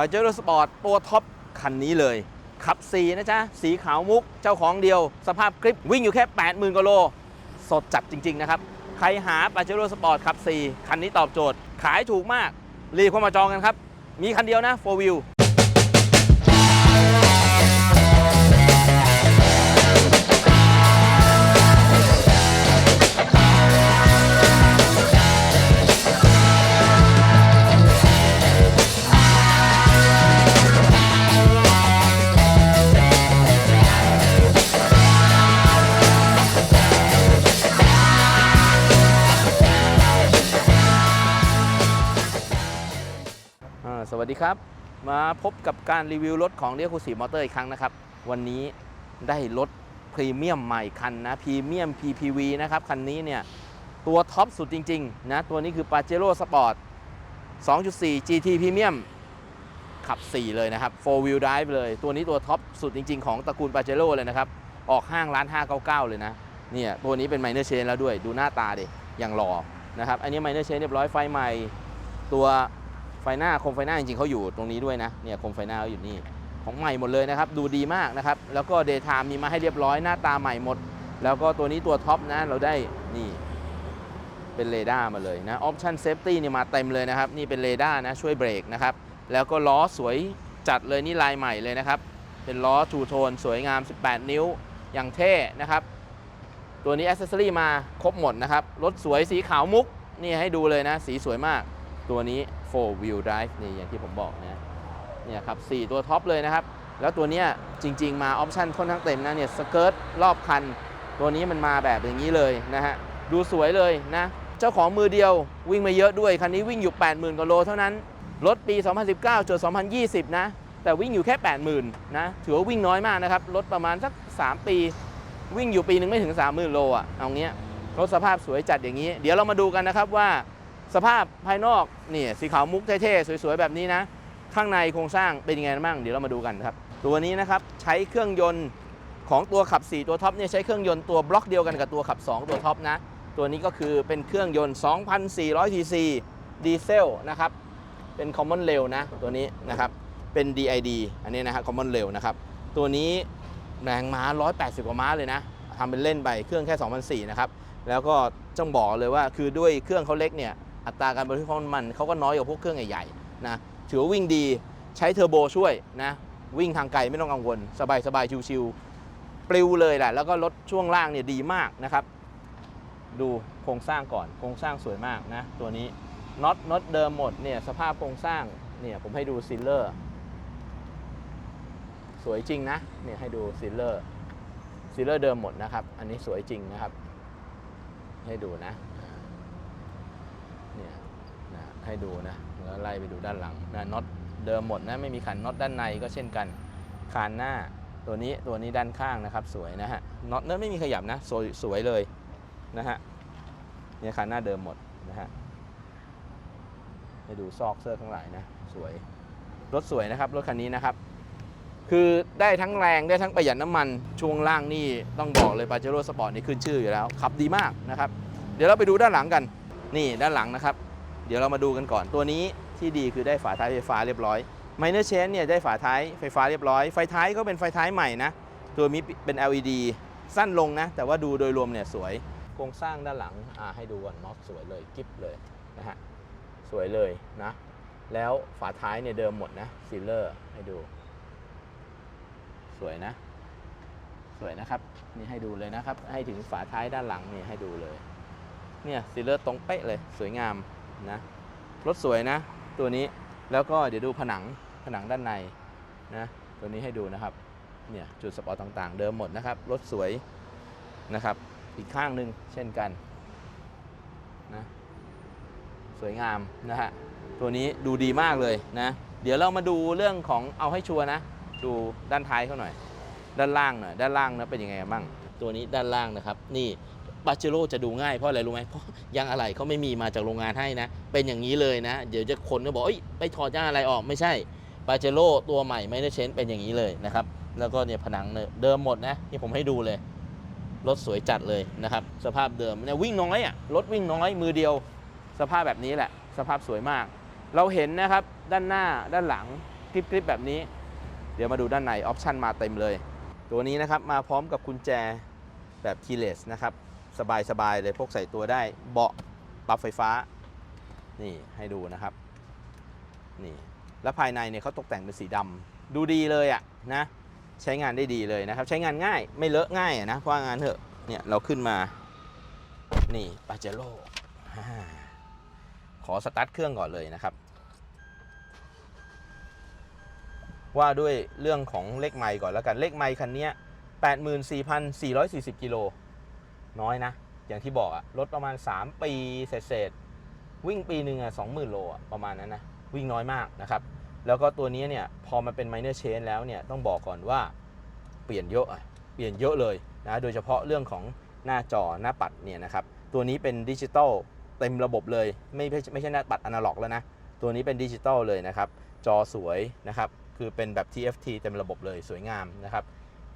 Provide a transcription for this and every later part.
ปาเจโร่สปอร์ตตัวท็อปคันนี้เลย ขับ4นะจ๊ะ สีขาวมุกเจ้าของเดียว สภาพคลิปวิ่งอยู่แค่ 80,000กว่าโล สดจัดจริง ๆ นะครับ ใครหาปาเจโร่สปอร์ตขับ4คันนี้ตอบโจทย์ ขายถูกมาก รีบเข้ามาจองกันครับ มีคันเดียวนะ 4 Wheel สวัสดีครับ มาพบกับการรีวิวรถของเรียกคูสีมอเตอร์อีกครั้งนะครับ วันนี้ได้รถพรีเมียมใหม่คันนะพรีเมียม PPV นะครับ คันนี้เนี่ย ตัวท็อปสุดจริง ๆ นะ ตัวนี้คือ Pajero Sport 2.4 GT Premium ขับ 4 เลยนะครับ 4 wheel drive เลย ตัวนี้ตัวท็อปสุดจริง ๆ ของตระกูล Pajero เลยนะครับ ออกห้างร้าน 599 เลยนะเนี่ยตัวนี้เป็นไมเนอร์เชนแล้วด้วยดูหน้าตาดิอย่างหล่อนะครับอันนี้ไมเนอร์เชนเรียบร้อยไฟใหม่ตัว ไฟหน้าโคมไฟหน้าจริงๆเขาอยู่ตรงนี้ด้วยนะเนี่ยโคมไฟหน้าเขาอยู่นี่ของใหม่หมดเลยนะครับ ดูดีมากนะครับ แล้วก็เดย์ไทม์มีมาให้เรียบร้อยหน้าตาใหม่หมด แล้วก็ตัวนี้ตัวท็อปนะเราได้นี่เป็นเรดาร์มาเลยนะออปชั่นเซฟตี้นี่มาเต็มเลยนะครับ นี่เป็นเรดาร์นะช่วยเบรกนะครับ แล้วก็ล้อสวยจัดเลยนี่ลายใหม่เลยนะครับ เป็นล้อทูโทนสวยงาม 18 นิ้วอย่างเท่นะครับ ตัวนี้อ c เซสซอรี่มาครบหมดนะครับรถสวยสีขาวมุกนี่ให้ดูเลยนะ สีสวยมากตัวนี้ 4 wheel drive นี่อย่างที่ผมบอกนะเนี่ยครับ 4 ตัวท็อปเลยนะครับ แล้วตัวเนี้ยจริง ๆ มาออปชั่นค่อนข้างเต็มนะเนี่ยสเกิร์ตรอบคัน ตัวนี้มันมาแบบอย่างนี้เลยนะฮะ ดูสวยเลยนะ เจ้าของมือเดียววิ่งมาเยอะด้วย คันนี้วิ่งอยู่ 80,000กว่าโลเท่านั้น รถปี 2019จน2020 นะ แต่วิ่งอยู่แค่ 80,000 นะ ถือว่าวิ่งน้อยมากนะครับ รถประมาณสัก 3 ปี วิ่งอยู่ปีหนึ่งไม่ถึง 30,000 โลอะเอาเงี้ยรถสภาพสวยจัดอย่างนี้ เดี๋ยวเรามาดูกันนะครับว่า สภาพภายนอกนี่สีขาวมุกเท่ๆสวยๆแบบนี้นะ ข้างในโครงสร้างเป็นยังไงบ้างเดี๋ยวเรามาดูกันครับ ตัวนี้นะครับใช้เครื่องยนต์ของตัวขับ 4 ตัวท็อปเนี่ยใช้เครื่องยนต์ตัวบล็อกเดียวกันกับตัวขับ 2 ตัวท็อปนะ ตัวนี้ก็คือเป็นเครื่องยนต์ 2,400 cc ดีเซลนะครับ เป็น common rail นะ ตัวนี้นะครับเป็น DID อันนี้นะฮะ common rail นะครับ ตัวนี้แรงม้า 180 กว่าม้าเลยนะทำเป็นเล่นไปเครื่องแค่ 2,400 นะครับ แล้วก็ต้องบอกเลยว่าคือด้วยเครื่องเขาเล็กเนี่ย อัตราการบริโภคน้ำมันเขาก็น้อยกว่าพวกเครื่องใหญ่ๆนะถือว่าวิ่งดีใช้เทอร์โบช่วยนะวิ่งทางไกลไม่ต้องกังวล สบายๆชิวๆปลิวเลยแหละแล้วก็รถช่วงล่างเนี่ยดีมากนะครับ ดูโครงสร้างก่อนโครงสร้างสวยมากนะตัวนี้น็อตน็อตเดิมหมดเนี่ยสภาพโครงสร้างเนี่ยผมให้ดูซิลเลอร์สวยจริงนะเนี่ยให้ดูซิลเลอร์ซิลเลอร์เดิมหมดนะครับ อันนี้สวยจริงนะครับ ให้ดูนะอ่าเนี่ยนะ ให้ดูนะแล้วไล่ไปดูด้านหลังนะน็อตเดิมหมดนะไม่มีขันน็อตด้านในก็เช่นกันคานหน้าตัวนี้ตัวนี้ด้านข้างนะครับสวยนะฮะน็อตเนื้อไม่มีขยับนะสวยสวยเลยนะฮะเนี่ยคานหน้าเดิมหมดนะฮะให้ดูซอกเสื้อข้งหลังนะสวยรถสวยนะครับรถคันนี้นะครับ คือได้ทั้งแรงได้ทั้งประหยัดน้ำมันช่วงล่างนี่ต้องบอกเลยปาเจโร่สปอร์ตนี่ขึ้นชื่ออยู่แล้วขับดีมากนะครับ เดี๋ยวเราไปดูด้านหลังกันนี่ด้านหลังนะครับ เดี๋ยวเรามาดูกันก่อนตัวนี้ที่ดีคือได้ฝาท้ายไฟฟ้าเรียบร้อยไมเนอร์เชนเนี่ยได้ฝาท้ายไฟฟ้าเรียบร้อย ไฟท้ายก็เป็นไฟท้ายใหม่นะ ตัวนี้เป็น LED สั้นลงนะ แต่ว่าดูโดยรวมเนี่ยสวยโครงสร้างด้านหลังอ่าให้ดูก่อนน็อตสวยเลยกิฟเลยนะฮะสวยเลยนะ แล้วฝาท้ายเนี่ยเดิมหมดนะซีลเลอร์ให้ดู สวยนะ สวยนะครับ นี่ให้ดูเลยนะครับ ให้ถึงฝาท้ายด้านหลังนี่ให้ดูเลย เนี่ยซีลเลอร์ตรงเป๊ะเลยสวยงาม นะรถสวยนะ ตัวนี้แล้วก็เดี๋ยวดูผนังผนังด้านในนะตัวนี้ให้ดูนะครับเนี่ยจุดสปอร์ตต่างๆ เดิมหมดนะครับรถสวยนะครับ อีกข้างหนึ่งเช่นกันนะสวยงามนะฮะตัวนี้ดูดีมากเลยนะเดี๋ยวเรามาดูเรื่องของเอาให้ชัวร์นะดูด้านท้ายเขาหน่อย ด้านล่างหน่อยด้านล่างนะเป็นยังไงบ้างตัวนี้ด้านล่างนะครับ นี่ บาเจโร่จะดูง่ายเพราะอะไรรู้ไหมเพราะยางอะไหล่เขาไม่มีมาจากโรงงานให้นะ เป็นอย่างนี้เลยนะ เดี๋ยวจะคนก็บอกเอ้ยไปถอดยางอะไหล่ออกไม่ใช่บาเจโร่ตัวใหม่ไม่ได้เชนเป็นอย่างนี้เลยนะครับ แล้วก็เนี่ยผนังเดิมหมดนะนี่ผมให้ดูเลยรถสวยจัดเลยนะครับ สภาพเดิมเนี่ยวิ่งน้อยอะรถวิ่งน้อยมือเดียว สภาพแบบนี้แหละ สภาพสวยมาก เราเห็นนะครับด้านหน้าด้านหลังกริบกริบแบบนี้ เดี๋ยวมาดูด้านในออปชันมาเต็มเลย ตัวนี้นะครับมาพร้อมกับกุญแจแบบคีเลสนะครับ สบายๆเลยพกใส่ตัวได้เบาะปรับไฟฟ้า นี่ให้ดูนะครับ นี่ แล้วภายในเนี่ยเขาตกแต่งเป็นสีดำดูดีเลยอะ่ะนะใช้งานได้ดีเลยนะครับ ใช้งานง่ายไม่เลอะง่ายะนะเพราะว่างานเถอะเนี่ยเราขึ้นมา นี่ปาเจโร่ขอสตาร์ทเครื่องก่อนเลยนะครับ ว่าด้วยเรื่องของเลขไมล์ก่อนแล้วกันเลขไมล์คันเนี้ย84,440กิโล น้อยนะ อย่างที่บอกอะรถประมาณ 3 ปีเศษๆวิ่งปีหนึ่งอะ20,000โลอะประมาณนั้นนะ วิ่งน้อยมากนะครับ แล้วก็ตัวนี้เนี่ย พอมันเป็น minor change แล้วเนี่ย ต้องบอกก่อนว่าเปลี่ยนเยอะอะเปลี่ยนเยอะเลยนะ โดยเฉพาะเรื่องของหน้าจอหน้าปัดเนี่ยนะครับ ตัวนี้เป็นดิจิตอลเต็มระบบเลย ไม่ไม่ไม่ใช่หน้าปัดอนาล็อกแล้วนะ ตัวนี้เป็นดิจิตอลเลยนะครับ จอสวยนะครับ คือเป็นแบบ TFT เต็มระบบเลยสวยงามนะครับ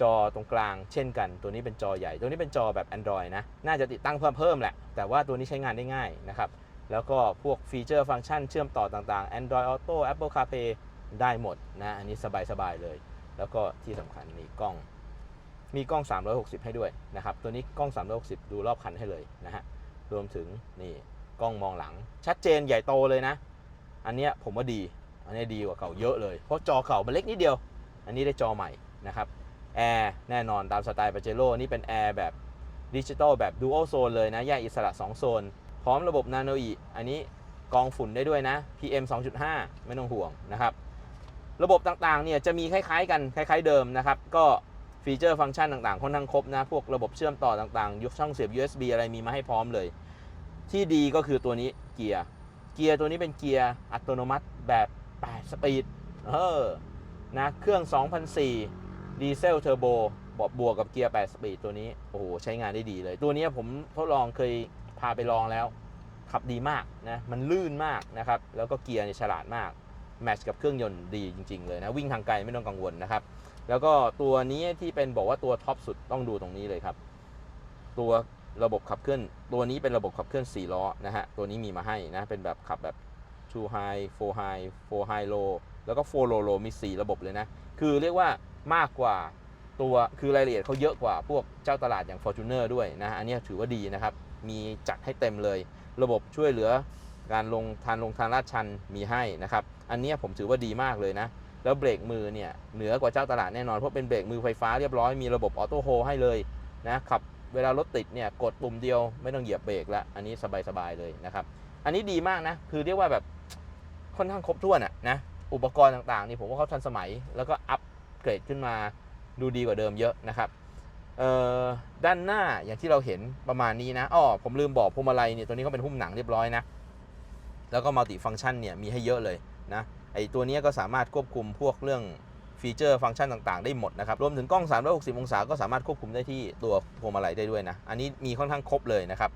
จอตรงกลางเช่นกัน ตัวนี้เป็นจอใหญ่ ตัวนี้เป็นจอแบบ Android นะ น่าจะติดตั้งเพิ่มเพิ่มแหละ แต่ว่าตัวนี้ใช้งานได้ง่ายนะครับ แล้วก็พวกฟีเจอร์ฟังก์ชันเชื่อมต่อต่างๆ Android Auto Apple CarPlay ได้หมดนะ อันนี้สบายๆเลย แล้วก็ที่สำคัญนี่กล้อง มีกล้อง 360 ให้ด้วยนะครับ ตัวนี้กล้อง 360 ดูรอบคันให้เลยนะฮะ รวมถึงนี่กล้องมองหลัง ชัดเจนใหญ่โตเลยนะ อันเนี้ยผมว่าดี อันนี้ดีกว่าเก่าเยอะเลย เพราะจอเก่ามันเล็กนิดเดียว อันนี้ได้จอใหม่นะครับ แอร์แน่นอนตามสไตล์ปาเจโร่นี่เป็นแอร์แบบดิจิตอลแบบดูอัลโซนเลยนะ แยกอิสระ 2 โซน พร้อมระบบนาโนอีอันนี้กรองฝุ่นได้ด้วยนะ PM 2.5 ไม่ต้องห่วงนะครับ ระบบต่างๆ เนี่ยจะมีคล้ายๆ กันคล้ายๆเดิมนะครับ ก็ฟีเจอร์ฟังก์ชันต่างๆ ค่อนข้างครบนะ พวกระบบเชื่อมต่อต่างๆ ยุคช่องเสียบ USB อะไรมีมาให้พร้อมเลย ที่ดีก็คือตัวนี้เกียร์เกียร์ตัวนี้เป็นเกียร์อัตโนมัติแบบ 8 สปีดเออนะเครื่อง 2004 ดีเซลเทอร์โบบวกบวกกับเกียร์8สปีดตัวนี้ โอ้โห ใช้งานได้ดีเลย ตัวนี้ผมทดลองเคยพาไปลองแล้ว ขับดีมากนะ มันลื่นมากนะครับ แล้วก็เกียร์เนี่ยฉลาดมาก แมชกับเครื่องยนต์ดีจริง ๆ เลยนะ วิ่งทางไกลไม่ต้องกังวลนะครับ แล้วก็ตัวนี้ที่เป็นบอกว่าตัวท็อปสุดต้องดูตรงนี้เลยครับ ตัวระบบขับเคลื่อน ตัวนี้เป็นระบบขับเคลื่อน4ล้อนะฮะ ตัวนี้มีมาให้นะ เป็นแบบขับแบบ two high four high four high low แล้วก็ four low low มี 4 ระบบเลยนะ คือเรียกว่ามากกว่าตัวคือรายละเอียดเขาเยอะกว่าพวกเจ้าตลาดอย่าง Fortuner ด้วยนะ อันนี้ถือว่าดีนะครับ มีจัดให้เต็มเลย ระบบช่วยเหลือการลงทางลงทางลาดชันมีให้นะครับ อันนี้ผมถือว่าดีมากเลยนะ แล้วเบรกมือเนี่ยเหนือกว่าเจ้าตลาดแน่นอน เพราะเป็นเบรกมือไฟฟ้าเรียบร้อยมีระบบออโต้โฮให้เลยนะขับเวลารถติดเนี่ยกดปุ่มเดียวไม่ต้องเหยียบเบรกแล้วอันนี้สบายๆเลยนะครับ อันนี้ดีมากนะ คือเรียกว่าแบบ ค่อนข้างครบถ้วนอะนะอุปกรณ์ต่างๆนี่ผมว่าเขาทันสมัย แล้วก็อัปเกรดขึ้นมาดูดีกว่าเดิมเยอะนะครับด้านหน้าอย่างที่เราเห็นประมาณนี้นะอ้อผมลืมบอกพวงมาลัยเนี่ยตัวนี้ก็เป็นหุ้มหนังเรียบร้อยนะแล้วก็มัลติฟังก์ชันเนี่ยมีให้เยอะเลยนะไอตัวนี้ก็สามารถควบคุมพวกเรื่องฟีเจอร์ฟังก์ชันต่างๆ ได้หมดนะครับ รวมถึงกล้อง 360 องศาก็สามารถควบคุมได้ที่ตัวพวงมาลัยได้ด้วยนะ อันนี้มีค่อนข้างครบเลยนะครับ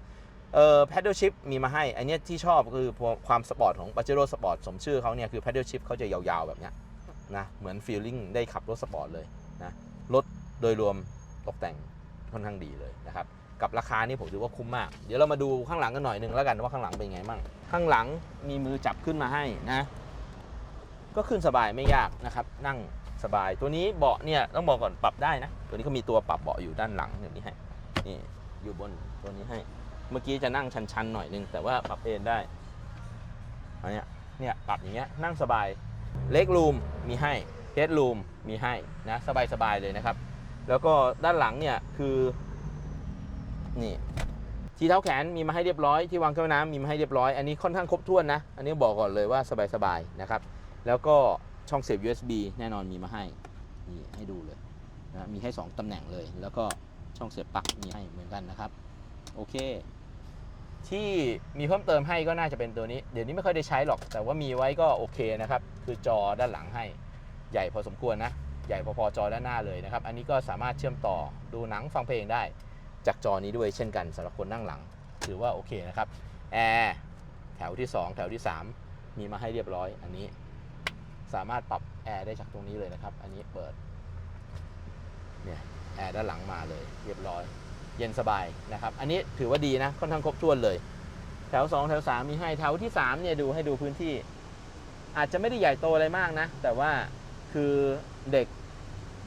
เอ่อ paddle shift มีมาให้ อันเนี้ยที่ชอบคือความสปอร์ตของ Pajero Sport สมชื่อเขาเนี่ย คือ paddle shift เขาจะยาวๆ แบบเนี้ยนะเหมือน feeling ได้ขับรถสปอร์ตเลยนะรถโดยรวมตกแต่งค่อนข้างดีเลยนะครับ กับราคานี่ผมถือว่าคุ้มมาก เดี๋ยวเรามาดูข้างหลังกันหน่อยหนึ่งแล้วกันว่าข้างหลังเป็นไงมั่งข้างหลังมีมือจับขึ้นมาให้นะ ก็ขึ้นสบายไม่ยากนะครับนั่งสบายตัวนี้เบาะเนี่ยต้องบอกก่อนปรับได้นะ ตัวนี้เขามีตัวปรับเบาะอยู่ด้านหลังอย่างนี้ให้นี่อยู่บนตัวนี้ให้ มื่อกี้จะนั่งชันๆหน่อยนึงแต่ว่าปรับเอนได้อันเนี้ยเนี่ยปรับอย่างเงี้ยนั่งสบายเล็กรูมมีให้เฮดรูมมีให้นะสบายๆเลยนะครับ แล้วก็ด้านหลังเนี่ยคือนี่ทีเท้าแขนมีมาให้เรียบร้อยที่วางแก้วน้ำมีมาให้เรียบร้อยอันนี้ค่อนข้างครบถ้วนนะ อันนี้บอกก่อนเลยว่าสบายๆนะครับ แล้วก็ช่องเสียบ USB แน่นอนมีมาให้นี่ให้ดูเลยนะมีให้ 2ตำแหน่งเลย แล้วก็ช่องเสียบปลั๊กมีให้เหมือนกันนะครับ โอเค ที่มีเพิ่มเติมให้ก็น่าจะเป็นตัวนี้ เดี๋ยวนี้ไม่ค่อยได้ใช้หรอก แต่ว่ามีไว้ก็โอเคนะครับ คือจอด้านหลังให้ใหญ่พอสมควรนะ ใหญ่พอๆจอด้านหน้าเลยนะครับ อันนี้ก็สามารถเชื่อมต่อดูหนังฟังเพลงได้ จากจอนี้ด้วยเช่นกันสำหรับคนนั่งหลัง ถือว่าโอเคนะครับ แอร์แถวที่ 2 แถวที่ 3 มีมาให้เรียบร้อย อันนี้สามารถปรับแอร์ได้จากตรงนี้เลยนะครับ อันนี้เปิด เนี่ยแอร์ด้านหลังมาเลยเรียบร้อย เย็นสบายนะครับ อันนี้ถือว่าดีนะ ค่อนข้างครบถ้วนเลย แถว 2 แถว 3 มีให้แถวที่3เนี่ยดูให้ดูพื้นที่ อาจจะไม่ได้ใหญ่โตอะไรมากนะ แต่ว่าคือเด็ก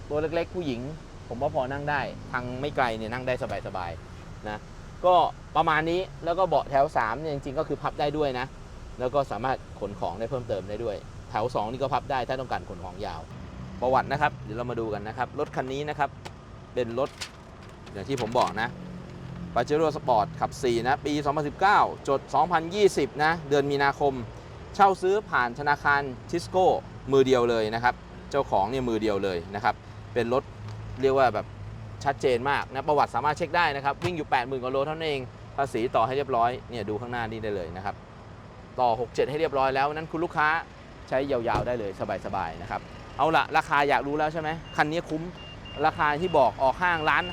ตัวเล็กๆ ผู้หญิง ผมว่าพอนั่งได้ ทางไม่ไกลเนี่ยนั่งได้สบายๆนะก็ประมาณนี้แล้วก็เบาะแถว3เนี่ยจริงๆก็คือพับได้ด้วยนะ แล้วก็สามารถขนของได้เพิ่มเติมได้ด้วย แถว 2 นี่ก็พับได้ถ้าต้องการขนของยาว ประวัตินะครับเดี๋ยวเรามาดูกันนะครับรถคันนี้นะครับเป็นรถ อย่างที่ผมบอกนะ p a j e r o Sport ขับ 4 นะ ปี 2019 จด 2020 นะ เดือนมีนาคม เช่าซื้อผ่านธนาคารทิสโก้มือเดียวเลยนะครับ เจ้าของเนี่ยมือเดียวเลยนะครับ เป็นรถเรียกว่าแบบชัดเจนมากนะ ประวัติสามารถเช็คได้นะครับ วิ่งอยู่ 80,000กว่าโลเท่านั้นเอง ภาษีต่อให้เรียบร้อย เนี่ยดูข้างหน้านี่ได้เลยนะครับ ต่อ 67 ให้เรียบร้อยแล้ว นั้นคุณลูกค้าใช้ยาวๆได้เลยสบายๆนะครับ เอาละราคาอยากรู้แล้วใช่ไหมคันนี้คุ้ม ราคาที่บอกออกห้างล้าน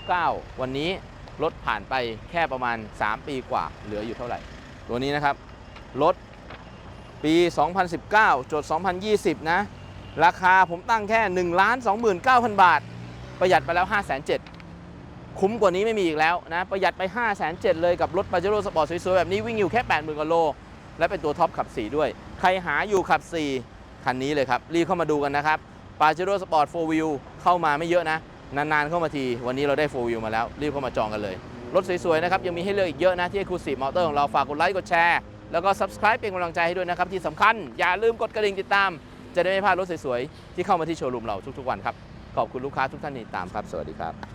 599 วันนี้รถผ่านไปแค่ประมาณ 3 ปีกว่า เหลืออยู่เท่าไหร่ ตัวนี้นะครับ รถปี 2019จด2020 นะ ราคาผมตั้งแค่ 1,29,000 บาท ประหยัดไปแล้ว 5 7 0 0 0คุ้มกว่านี้ไม่มีอีกแล้วนะ ประหยัดไป 5 7 0 0 0 เลยกับรถ p a j e r o Sport สวยๆ แบบนี้วิ่งอยู่แค่ 80,000กว่าโล และเป็นตัวท็อปขับ 4 ด้วย ใครหาอยู่ขับ 4 คันนี้เลยครับ รีบเข้ามาดูกันนะครับ p a j e r o Sport 4 Wheel เข้ามาไม่เยอะนะ นานๆเข้ามาที วันนี้เราได้4 Wheel มาแล้ว รีบเข้ามาจองกันเลย รถสวยๆนะครับ ยังมีให้เลือกอีกเยอะนะ ที่ Exclusive Motor ของเราฝากกดไลค์กดแชร์แล้วก็ Subscribe เป็นกำลังใจให้ด้วยนะครับ ที่สำคัญอย่าลืมกดกระดิ่งติดตาม จะได้ไม่พลาดรถสวยๆที่เข้ามาที่โชว์รูมเราทุกๆวันครับขอบคุณลูกค้าทุกท่านที่ติดตามครับสวัสดีครับ